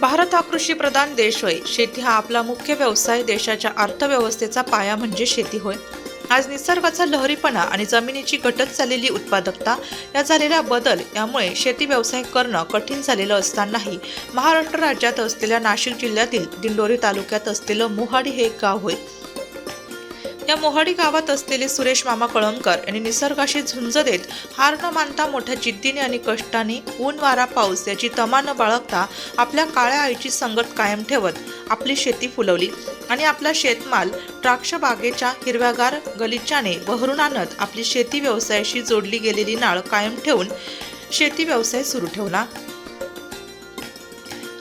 भारत हा कृषीप्रधान देश होय. शेती हा आपला मुख्य व्यवसाय. देशाच्या अर्थव्यवस्थेचा पाया म्हणजे शेती होय. आज निसर्गाचा लहरीपणा आणि जमिनीची घटत झालेली उत्पादकता या झालेला बदल यामुळे शेती व्यवसाय करणं कठीण झालेलं असतानाही महाराष्ट्र राज्यात असलेल्या नाशिक जिल्ह्यातील दिंडोरी तालुक्यात असलेलं मोहाडी हे गाव होय. या मोहाडी गावात असलेले सुरेश मामा कळमकर यांनी निसर्गाशी झुंज देत हार न मानता मोठ्या जिद्दीने आणि कष्टाने ऊन वारा पाऊस याची तमा न बाळगता आपल्या काळ्या आईची संगत कायम ठेवत आपली शेती फुलवली आणि आपला शेतमाल द्राक्ष बागेच्या हिरव्यागार गलिच्याने बहरून आणत आपली शेती व्यवसायाशी जोडली गेलेली नाळ कायम ठेवून शेती व्यवसाय सुरू ठेवला.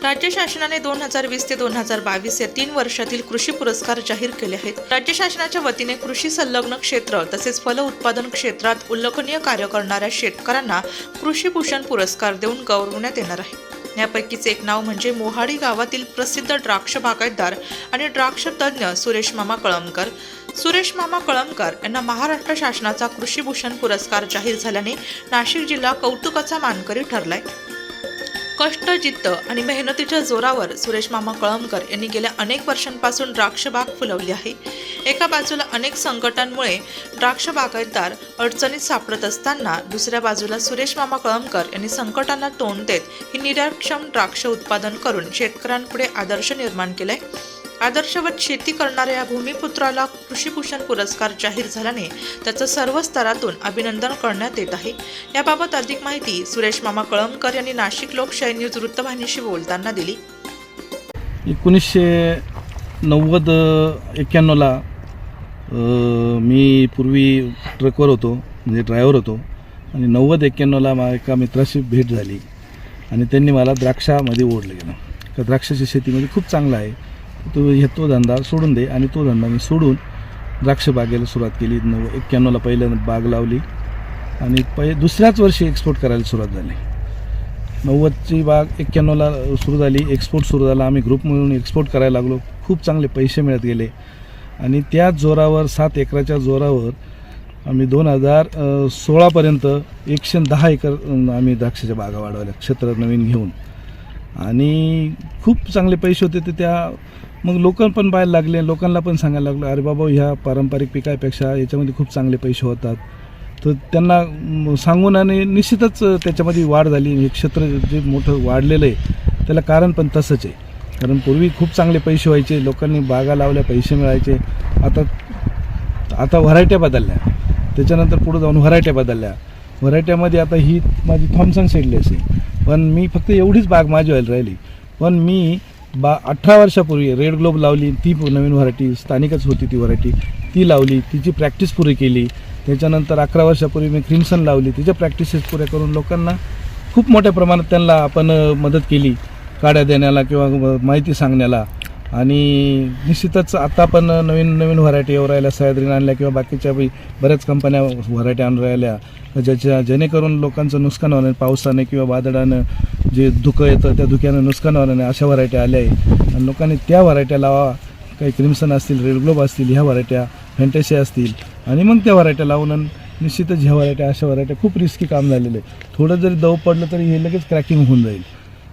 राज्य शासनाने दोन हजार वीस ते दोन हजार बावीस या तीन वर्षातील कृषी पुरस्कार जाहीर केले आहेत. राज्य शासनाच्या वतीने कृषी संलग्न क्षेत्र तसेच फल उत्पादन क्षेत्रात उल्लेखनीय कार्य करणाऱ्या शेतकऱ्यांना कृषी भूषण पुरस्कार देऊन गौरवण्यात येणार आहे. यापैकीच एक नाव म्हणजे मोहाडी गावातील प्रसिद्ध द्राक्ष बागायतदार आणि द्राक्ष तज्ज्ञ सुरेश मामा कळमकर. सुरेश मामा कळमकर यांना महाराष्ट्र शासनाचा कृषी भूषण पुरस्कार जाहीर झाल्याने नाशिक जिल्हा कौतुकाचा मानकरी ठरलाय. कष्ट जिद्द आणि मेहनतीच्या जोरावर सुरेश मामा कळमकर यांनी गेल्या अनेक वर्षांपासून द्राक्षबाग फुलवली आहे. एका बाजूला अनेक संकटांमुळे द्राक्ष बागायतदार अडचणीत सापडत असताना दुसऱ्या बाजूला सुरेश मामा कळमकर यांनी संकटांना तोंड देत ही निरक्षम द्राक्ष उत्पादन करून शेतकऱ्यांपुढे आदर्श निर्माण केलाय. आदर्शवत शेती करणाऱ्या या भूमिपुत्राला कृषीभूषण पुरस्कार जाहीर झाल्याने त्याचं सर्व स्तरातून अभिनंदन करण्यात येत आहे. याबाबत अधिक माहिती सुरेश मामा कळमकर यांनी नाशिक लोकशाही न्यूज वृत्तवाहिनीशी बोलताना दिली. एकोणीसशे नव्वद एक्क्याण्णवला मी पूर्वी ट्रकवर होतो म्हणजे ड्रायव्हर होतो आणि नव्वद एक्क्याण्णवला मा एका मित्राशी भेट झाली. आणि त्यांनी मला द्राक्षामध्ये ओढलं गेलं. का द्राक्षाची शेतीमध्ये खूप चांगलं आहे. तो हे तो धंदा सोडून दे आणि तो धंदा मी सोडून द्राक्ष बागेला सुरुवात केली. नव एक्क्याण्णवला पहिल्यांदा बाग लावली आणि पहि दुसऱ्याच वर्षी एक्सपोर्ट करायला सुरुवात झाली. नव्वदची बाग एक्क्याण्णवला सुरू झाली एक्सपोर्ट सुरू झाला. आम्ही ग्रुप मिळून एक्सपोर्ट करायला लागलो. खूप चांगले पैसे मिळत गेले. आणि त्याच जोरावर सात एकराच्या जोरावर आम्ही दोन हजार सोळापर्यंत एकशे दहा एकर आम्ही द्राक्षाच्या बागा वाढवल्या. क्षेत्र नवीन घेऊन. आणि खूप चांगले पैसे होते ते त्या मग लोक पण पाहायला लागले लोकांना पण सांगायला लागलो अरे बाबा ह्या पारंपरिक पिकापेक्षा याच्यामध्ये खूप चांगले पैसे होतात. तर त्यांना सांगून आणि निश्चितच त्याच्यामध्ये वाढ झाली. हे क्षेत्र जे मोठं वाढलेलं आहे त्याला कारण पण तसंच आहे. कारण पूर्वी खूप चांगले पैसे व्हायचे लोकांनी बागा लावल्या पैसे मिळायचे. आता आता व्हरायट्या बदलल्या. त्याच्यानंतर पुढे जाऊन व्हरायट्या बदलल्या. व्हरायट्यामध्ये आता ही माझी थॉम्सन सेडलेस आहे पण मी फक्त एवढीच बाग माझी व्हायला राहिली. पण मी बा अठरा वर्षापूर्वी रेड ग्लोब लावली ती नवीन व्हरायटी स्थानिकच होती ती व्हरायटी. ती लावली तिची प्रॅक्टिस पुरी केली. त्याच्यानंतर अकरा वर्षापूर्वी मी क्रिम्सन लावली तिच्या प्रॅक्टिसेस पुऱ्या करून लोकांना खूप मोठ्या प्रमाणात त्यांना आपण मदत केली. काड्या देण्याला किंवा माहिती सांगण्याला. आणि निश्चितच आता पण नवीन नवीन व्हरायटी येऊ राहिल्या सह्याद्रीन आणल्या किंवा बाकीच्या बी बऱ्याच कंपन्या व्हरायटी आणून राहिल्या. ज्याच्या जेणेकरून लोकांचं नुकसान होणार नाही पावसाने किंवा वादळानं जे धुकं येतं त्या धुक्यानं नुकसान होणार नाही अशा व्हरायटी आल्या आहे. आणि लोकांनी त्या व्हरायट्या लावा काही क्रिम्सन असतील रेड ग्लोब असतील ह्या व्हरायट्या फॅन्टॅसी असतील. आणि मग त्या व्हरायट्या लावून निश्चितच ह्या व्हरायट्या अशा व्हरायट्या खूप रिस्की काम झालेलं आहे. थोडं जरी दव पडलं तरी हे लगेच क्रॅकिंग होऊन जाईल.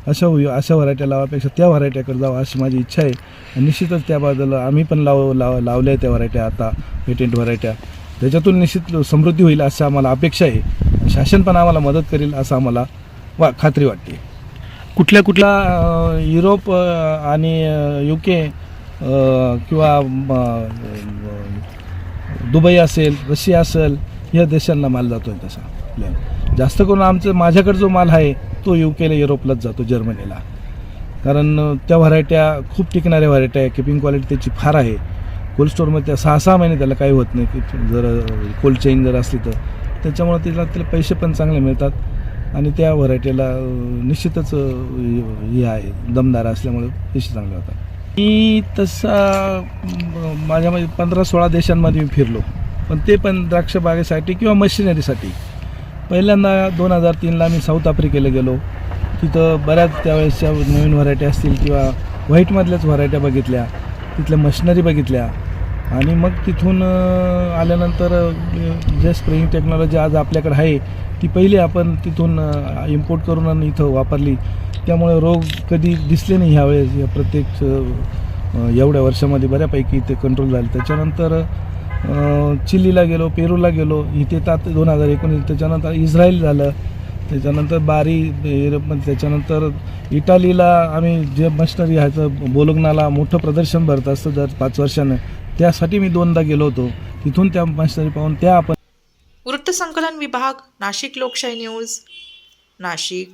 अशा होई अशा व्हरायट्या लावापेक्षा त्या व्हरायट्याकडे जावं अशी माझी इच्छा आहे. आणि निश्चितच त्याबद्दल आम्ही पण लाव लाव लावल्या त्या व्हरायट्या आता पेटेंट व्हरायट्या. त्याच्यातून निश्चित समृद्धी होईल अशी आम्हाला अपेक्षा आहे. शासन पण आम्हाला मदत करेल असं आम्हाला वा खात्री वाटते. कुठल्या कुठल्या कुठला युरोप आणि यू के किंवा दुबई असेल रशिया असेल या देशांना माल जातो आहे तसा. जास्त करून आमचं माझ्याकडे जो माल आहे तो यू केला युरोपलाच जातो जर्मनीला कारण त्या व्हरायट्या खूप टिकणाऱ्या व्हरायट्या आहे किपिंग क्वालिटी त्याची फार आहे. कोल्ड स्टोअरमध्ये त्या सहा सहा महिने त्याला काही होत नाही. की जर कोल्ड चेन जर असली तर. त्याच्यामुळे तिला त्याला पैसे पण चांगले मिळतात. आणि त्या व्हरायटीला निश्चितच हे आहे. दमदार असल्यामुळे पैसे चांगले होतात. मी तसा माझ्यामध्ये पंधरा सोळा देशांमध्ये मी फिरलो. पण ते पण द्राक्ष बागेसाठी किंवा मशिनरीसाठी. पहिल्यांदा दोन हजार तीनला मी साऊथ आफ्रिकेला गेलो. तिथं बऱ्याच त्यावेळेसच्या नवीन व्हरायटी असतील किंवा व्हाईटमधल्याच व्हरायट्या बघितल्या. तिथल्या मशिनरी बघितल्या. आणि मग तिथून आल्यानंतर जे स्प्रेइंग टेक्नॉलॉजी आज आपल्याकडे आहे ती पहिली आपण तिथून इम्पोर्ट करून आणि इथं वापरली. त्यामुळे रोग कधी दिसले नाही ह्यावेळेस या प्रत्येक एवढ्या वर्षामध्ये बऱ्यापैकी ते कंट्रोल झालं. त्याच्यानंतर चिलीला गेलो पेरूला गेलो. इथे तात दोन हजार एकोणीस त्याच्यानंतर इस्रायल झालं. त्याच्यानंतर बारी युरोपमध्ये त्याच्यानंतर इटालीला आम्ही जे मशनरी ह्याचं बोलोगनाला मोठं प्रदर्शन भरत असतं दर पाच वर्षानं त्यासाठी मी दोनदा गेलो होतो. तिथून त्या मशनरी पाहून त्या आपण वृत्तसंकलन विभाग नाशिक लोकशाही न्यूज नाशिक.